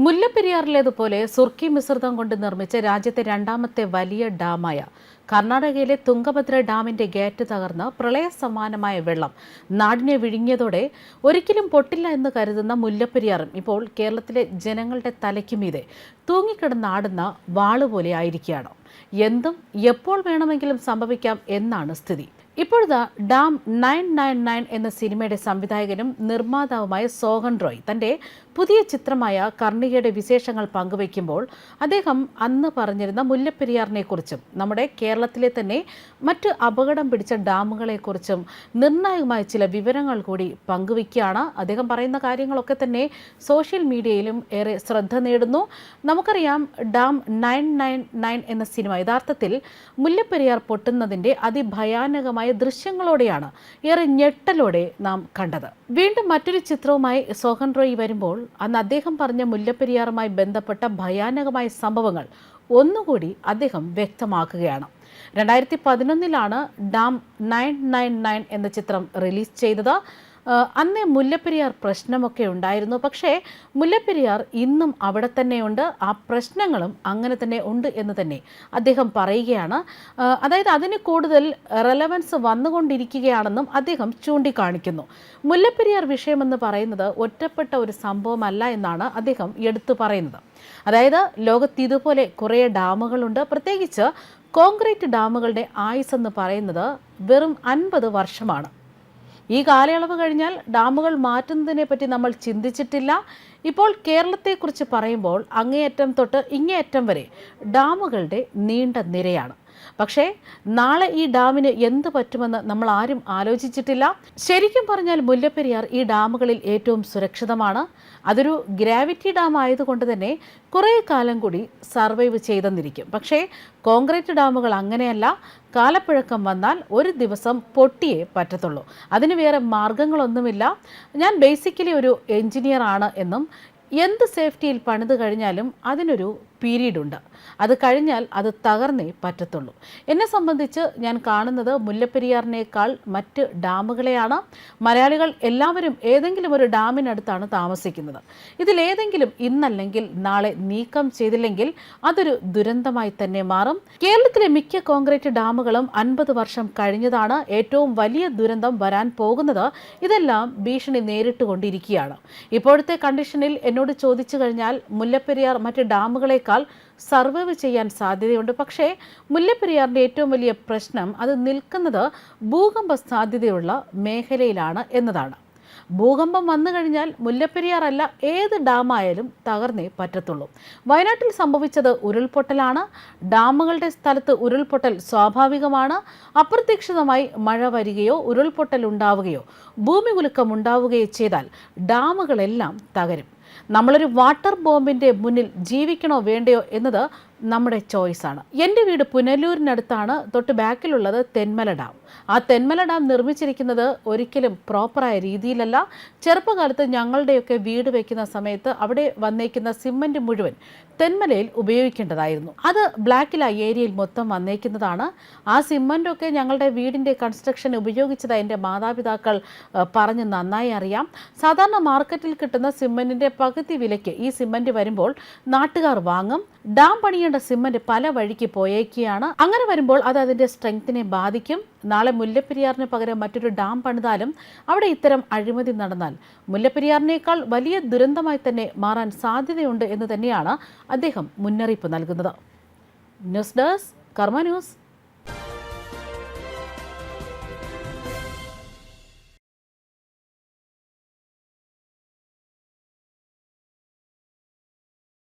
മുല്ലപ്പെരിയാറിലേതുപോലെ സുർക്കി മിശ്രിതം കൊണ്ട് നിർമ്മിച്ച രാജ്യത്തെ രണ്ടാമത്തെ വലിയ ഡാമായ കർണാടകയിലെ തുംഗഭദ്ര ഡാമിന്റെ ഗേറ്റ് തകർന്ന് പ്രളയ സമാനമായ വെള്ളം നാടിനെ വിഴുങ്ങിയതോടെ ഒരിക്കലും പൊട്ടില്ല എന്ന് കരുതുന്ന മുല്ലപ്പെരിയാറും ഇപ്പോൾ കേരളത്തിലെ ജനങ്ങളുടെ തലയ്ക്കുമീതെ തൂങ്ങിക്കിടന്നാടുന്ന തൂങ്ങിക്കിടന്നാടുന്ന വാളുപോലെ ആയിരിക്കുകയാണ് എന്തും എപ്പോൾ വേണമെങ്കിലും സംഭവിക്കാം എന്നാണ് സ്ഥിതി. ഇപ്പോഴത്തെ ഡാം നയൻ നയൻ നയൻ എന്ന സിനിമയുടെ സംവിധായകനും നിർമ്മാതാവുമായ സോഹൻ റോയ് തന്റെ പുതിയ ചിത്രമായ കർണികയുടെ വിശേഷങ്ങൾ പങ്കുവയ്ക്കുമ്പോൾ അദ്ദേഹം അന്ന് പറഞ്ഞിരുന്ന മുല്ലപ്പെരിയാറിനെ കുറിച്ചും നമ്മുടെ കേരളത്തിലെ തന്നെ മറ്റ് അപകടം പിടിച്ച ഡാമുകളെക്കുറിച്ചും നിർണായകമായ ചില വിവരങ്ങൾ കൂടി പങ്കുവയ്ക്കുകയാണ്. അദ്ദേഹം പറയുന്ന കാര്യങ്ങളൊക്കെ തന്നെ സോഷ്യൽ മീഡിയയിലും ഏറെ ശ്രദ്ധ നേടുന്നു. നമുക്കറിയാം ഡാം നയൻ നയൻ നയൻ എന്ന സിനിമ യഥാർത്ഥത്തിൽ മുല്ലപ്പെരിയാർ പൊട്ടുന്നതിന്റെ അതിഭയാനകമായ ദൃശ്യങ്ങളോടെയാണ് ഏറെ ഞെട്ടലോടെ നാം കണ്ടത്. വീണ്ടും മറ്റൊരു ചിത്രവുമായി സോഹൻ റോയി വരുമ്പോൾ അന്ന് അദ്ദേഹം പറഞ്ഞ മുല്ലപ്പെരിയാറുമായി ബന്ധപ്പെട്ട ഭയാനകമായ സംഭവങ്ങൾ ഒന്നുകൂടി അദ്ദേഹം വ്യക്തമാക്കുകയാണ്. രണ്ടായിരത്തി പതിനൊന്നിലാണ് ഡാം നയൻ നയൻ നയൻ എന്ന ചിത്രം റിലീസ് ചെയ്തത്. അന്ന് മുല്ലപ്പെരിയാർ പ്രശ്നമൊക്കെ ഉണ്ടായിരുന്നു. പക്ഷേ മുല്ലപ്പെരിയാർ ഇന്നും അവിടെ തന്നെയുണ്ട്. ആ പ്രശ്നങ്ങളും അങ്ങനെ തന്നെ ഉണ്ട് എന്ന് തന്നെ അദ്ദേഹം പറയുകയാണ്. അതായത് അതിന് കൂടുതൽ റെലവൻസ് വന്നുകൊണ്ടിരിക്കുകയാണെന്നും അദ്ദേഹം ചൂണ്ടിക്കാണിക്കുന്നു. മുല്ലപ്പെരിയാർ വിഷയമെന്ന് പറയുന്നത് ഒറ്റപ്പെട്ട ഒരു സംഭവമല്ല എന്നാണ് അദ്ദേഹം എടുത്തു പറയുന്നത്. അതായത് ലോകത്ത് ഇതുപോലെ കുറേ ഡാമുകളുണ്ട്. പ്രത്യേകിച്ച് കോൺക്രീറ്റ് ഡാമുകളുടെ ആയുസ് എന്ന് പറയുന്നത് വെറും അൻപത് വർഷമാണ്. ഈ കാലയളവ് കഴിഞ്ഞാൽ ഡാമുകൾ മാറ്റുന്നതിനെ പറ്റി നമ്മൾ ചിന്തിച്ചിട്ടില്ല. ഇപ്പോൾ കേരളത്തെക്കുറിച്ച് പറയുമ്പോൾ അങ്ങേയറ്റം തൊട്ട് ഇങ്ങേയറ്റം വരെ ഡാമുകളുടെ നീണ്ട നിരയാണ്. പക്ഷേ നാളെ ഈ ഡാമിന് എന്ത് പറ്റുമെന്ന് നമ്മൾ ആരും ആലോചിച്ചിട്ടില്ല. ശരിക്കും പറഞ്ഞാൽ മുല്ലപ്പെരിയാർ ഈ ഡാമുകളിൽ ഏറ്റവും സുരക്ഷിതമാണ്. അതൊരു ഗ്രാവിറ്റി ഡാം ആയതുകൊണ്ട് തന്നെ കുറേ കാലം കൂടി സർവൈവ് ചെയ്തെന്നിരിക്കും. പക്ഷേ കോൺക്രീറ്റ് ഡാമുകൾ അങ്ങനെയല്ല. കാലപ്പഴക്കം വന്നാൽ ഒരു ദിവസം പൊട്ടിയേ പറ്റത്തുള്ളൂ. അതിന് വേറെ മാർഗങ്ങളൊന്നുമില്ല. ഞാൻ ബേസിക്കലി ഒരു എഞ്ചിനീയർ ആണ് എന്നും എന്ത് സേഫ്റ്റിയിൽ പണിത് കഴിഞ്ഞാലും അതിനൊരു പീരീഡ് ഉണ്ട് അത് കഴിഞ്ഞാൽ അത് തകർന്നേ പറ്റത്തുള്ളൂ. എന്നെ സംബന്ധിച്ച് ഞാൻ കാണുന്നത് മുല്ലപ്പെരിയാറിനേക്കാൾ മറ്റ് ഡാമുകളെയാണ്. മലയാളികൾ എല്ലാവരും ഏതെങ്കിലും ഒരു ഡാമിനടുത്താണ് താമസിക്കുന്നത്. ഇതിലേതെങ്കിലും ഇന്നല്ലെങ്കിൽ നാളെ നീക്കം ചെയ്തില്ലെങ്കിൽ അതൊരു ദുരന്തമായി തന്നെ മാറും. കേരളത്തിലെ മിക്ക കോൺക്രീറ്റ് ഡാമുകളും അൻപത് വർഷം കഴിഞ്ഞതാണ് ഏറ്റവും വലിയ ദുരന്തം വരാൻ പോകുന്നത്. ഇതെല്ലാം ഭീഷണി നേരിട്ടുകൊണ്ടിരിക്കുകയാണ്. ഇപ്പോഴത്തെ കണ്ടീഷനിൽ എന്നോട് ചോദിച്ചു കഴിഞ്ഞാൽ മുല്ലപ്പെരിയാർ മറ്റ് ഡാമുകളേക്കാൾ സർവൈവ് ചെയ്യാൻ സാധ്യതയുണ്ട്. പക്ഷേ മുല്ലപ്പെരിയാറിന്റെ ഏറ്റവും വലിയ പ്രശ്നം അത് നിൽക്കുന്നത് ഭൂകമ്പ സാധ്യതയുള്ള മേഖലയിലാണ് എന്നതാണ്. ഭൂകമ്പം വന്നു കഴിഞ്ഞാൽ മുല്ലപ്പെരിയാറല്ല ഏത് ഡാമായാലും തകർന്നേ പറ്റത്തുള്ളൂ. വയനാട്ടിൽ സംഭവിച്ചത് ഉരുൾപൊട്ടലാണ്. ഡാമുകളുടെ സ്ഥലത്ത് ഉരുൾപൊട്ടൽ സ്വാഭാവികമാണ്. അപ്രതീക്ഷിതമായി മഴ വരികയോ ഉരുൾപൊട്ടൽ ഉണ്ടാവുകയോ ഭൂമി കുലുക്കം ഉണ്ടാവുകയോ ചെയ്താൽ ഡാമുകളെല്ലാം തകരും. നമ്മളൊരു വാട്ടർ ബോംബിന്റെ മുന്നിൽ ജീവിക്കണോ വേണ്ടയോ എന്നത് നമ്മുടെ ചോയ്സാണ് എന്റെ വീട് പുനലൂരിനടുത്താണ് തൊട്ട് ബാക്കിലുള്ളത് തെന്മല ഡാം. ആ തെന്മല ഡാം നിർമ്മിച്ചിരിക്കുന്നത് ഒരിക്കലും പ്രോപ്പറായ രീതിയിലല്ല. ചെറുപ്പകാലത്ത് ഞങ്ങളുടെയൊക്കെ വീട് വയ്ക്കുന്ന സമയത്ത് അവിടെ വന്നേക്കുന്ന സിമന്റ് മുഴുവൻ തെന്മലയിൽ ഉപയോഗിക്കേണ്ടതായിരുന്നു. അത് ബ്ലാക്കിൽ ആ ഏരിയയിൽ മൊത്തം വന്നേക്കുന്നതാണ്. ആ സിമന്റൊക്കെ ഞങ്ങളുടെ വീടിന്റെ കൺസ്ട്രക്ഷൻ ഉപയോഗിച്ചതായി എന്റെ മാതാപിതാക്കൾ പറഞ്ഞ് നന്നായി അറിയാം. സാധാരണ മാർക്കറ്റിൽ കിട്ടുന്ന സിമന്റിന്റെ പകുതി വിലയ്ക്ക് ഈ സിമന്റ് വരുമ്പോൾ നാട്ടുകാർ വാങ്ങും. ഡാം പണിയേണ്ട സിമന്റ് പല വഴിക്ക് പോയേക്കുകയാണ് അങ്ങനെ വരുമ്പോൾ അത് അതിന്റെ സ്ട്രെങ്ത്തിനെ ബാധിക്കും. നാളെ മുല്ലപ്പെരിയാറിന് പകരം മറ്റൊരു ഡാം പണിതാലും അവിടെ ഇത്തരം അഴിമതി നടന്നാൽ മുല്ലപ്പെരിയാറിനേക്കാൾ വലിയ ദുരന്തമായി തന്നെ മാറാൻ സാധ്യതയുണ്ട് എന്ന് തന്നെയാണ് അദ്ദേഹം മുന്നറിയിപ്പ് നൽകുന്നത്. News desk Karma News.